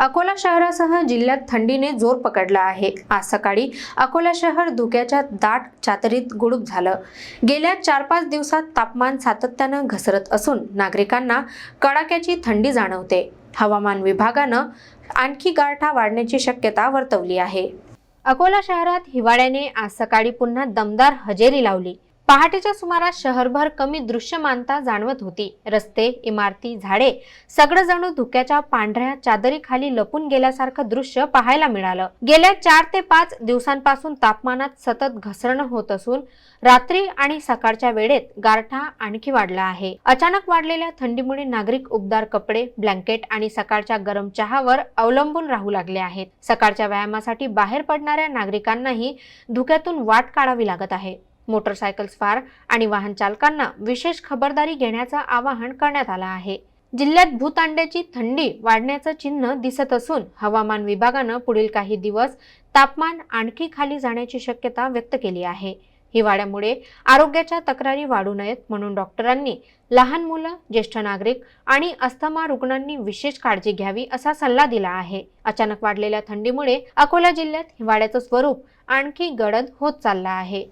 अकोला शहरासह जिल्ह्यात थंडीने जोर पकडला आहे. आज सकाळी अकोला शहर धुक्याच्या दाट चातरीत गुडूप झालं. गेल्या चार पाच दिवसात तापमान सातत्यानं घसरत असून नागरिकांना कडाक्याची थंडी जाणवते. हवामान विभागानं आणखी गारठा वाढण्याची शक्यता वर्तवली आहे. अकोला शहरात हिवाळ्याने आज सकाळी पुन्हा दमदार हजेरी लावली. पहाटेच्या सुमारास शहरभर कमी दृश्यमानता जाणवत होती. रस्ते इमारती झाडे सगळं जणू धुक्याच्या पांढऱ्या चादरीखाली लपून गेल्यासारखं दृश्य पाहायला मिळालं. गेल्या चार ते पाच दिवसांपासून तापमानात सतत घसरण होत असून रात्री आणि सकाळच्या वेळेत गारठा आणखी वाढला आहे. अचानक वाढलेल्या थंडीमुळे नागरिक उबदार कपडे ब्लँकेट आणि सकाळच्या गरम चहावर अवलंबून राहू लागले आहेत. सकाळच्या व्यायामासाठी बाहेर पडणाऱ्या नागरिकांनाही धुक्यातून वाट काढावी लागत आहे. मोटरसायकल्स फार आणि वाहन चालकांना विशेष खबरदारी घेण्याचं आवाहन करण्यात आलं आहे. जिल्ह्यात भूतांड्याची थंडी वाढण्याचं चिन्ह दिसत असून हवामान विभागानं पुढील काही दिवस तापमान आणखी खाली जाण्याची शक्यता व्यक्त केली आहे. हिवाळ्यामुळे आरोग्याच्या तक्रारी वाढू नयेत म्हणून डॉक्टरांनी लहान मुलं ज्येष्ठ नागरिक आणि अस्थमा रुग्णांनी विशेष काळजी घ्यावी असा सल्ला दिला आहे. अचानक वाढलेल्या थंडीमुळे अकोला जिल्ह्यात हिवाळ्याचं स्वरूप आणखी गडद होत चाललं आहे.